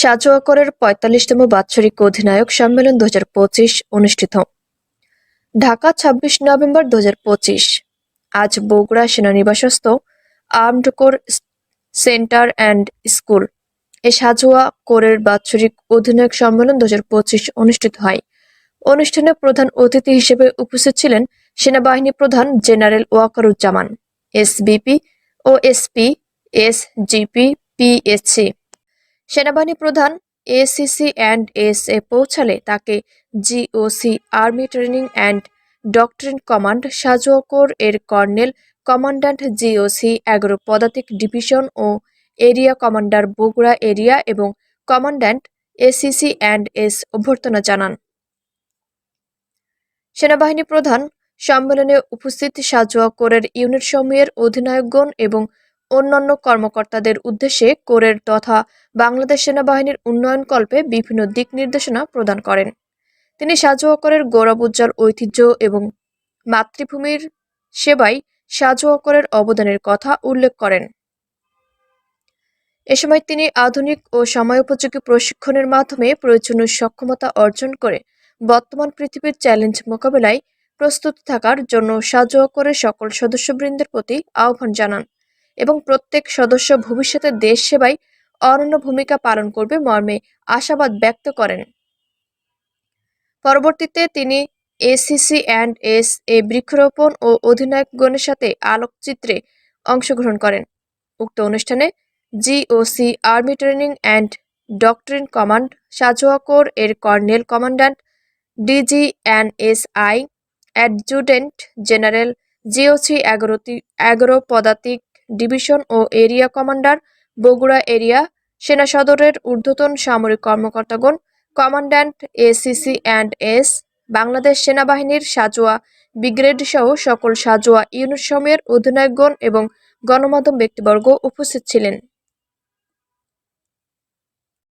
সাজোয়াকরের পঁয়তাল্লিশতম বাৎসরিক অধিনায়ক সম্মেলন দু হাজার পঁচিশ অনুষ্ঠিত। ঢাকা, ছাব্বিশ নভেম্বর দু হাজার পঁচিশ। আজ Bogura সেনানিবাসস্থ armoured corps centre and school. এ সাজোয়া কোরের বাৎসরিক অধিনায়ক সম্মেলন দু হাজার পঁচিশ অনুষ্ঠিত হয়। অনুষ্ঠানে প্রধান অতিথি হিসেবে উপস্থিত ছিলেন সেনাবাহিনী প্রধান জেনারেল ওয়াকারুজ্জামান, এসবিপি ও এসপি, এসজিপি, পিএসসি। সেনাবাহিনী প্রধান এসিসি অ্যান্ড এস এ পৌঁছালে তাকে GOC army training and doctrine command সাজোকর এর কর্নেল কমান্ড্যান্ট জিওসি এগারো পদাতিক ডিভিশন ও এরিয়া কমান্ডার বগুড়া এরিয়া এবং কমান্ড্যান্ট এসিসি অ্যান্ড এস অভ্যর্থনা জানান। সেনাবাহিনী প্রধান সম্মেলনে উপস্থিত সাজোয়া কোরের ইউনিট সমূহের অধিনায়কগণ এবং অন্যান্য কর্মকর্তাদের উদ্দেশ্যে কোরের তথা বাংলাদেশ সেনাবাহিনীর উন্নয়নকল্পে বিভিন্ন দিক নির্দেশনা প্রদান করেন। তিনি সাজুয়াকরের গৌরব উজ্জ্বল ঐতিহ্য এবং মাতৃভূমির সেবায় সাজোয়াকরের অবদানের কথা উল্লেখ করেন। এ সময় তিনি আধুনিক ও সময়োপযোগী প্রশিক্ষণের মাধ্যমে প্রয়োজনীয় সক্ষমতা অর্জন করে বর্তমান পৃথিবীর চ্যালেঞ্জ মোকাবেলায় প্রস্তুত থাকার জন্য সাজোয়াকরের সকল সদস্যবৃন্দের প্রতি আহ্বান জানান। এবং প্রত্যেক সদস্য ভবিষ্যতে দেশ সেবায় অনন্য ভূমিকা পালন করবে মর্মে আশাবাদ ব্যক্ত করেন। পরবর্তীতে তিনি এসিসি অ্যান্ড এস এ বৃক্ষরোপণ ও অধিনায়কগণের সাথে আলোকচিত্রে অংশগ্রহণ করেন। উক্ত অনুষ্ঠানে GOC army training and doctrine command সাজোয়াকোর এর colonel commandant DG N S I adjutant general GOC এগারোটি এগারো পদাতিক ডিভিশন ও এরিয়া কমান্ডার, বগুড়া এরিয়া সেনা সদরের ঊর্ধ্বতন সামরিক কর্মকর্তাগণ, commandant ACC and S, Bangladesh সেনাবাহিনীর সাজোয়া ব্রিগেড সহ সকল সাজোয়া ইউনিট সমূহের অধিনায়কগণ এবং গণমাধ্যম ব্যক্তিবর্গ উপস্থিত ছিলেন।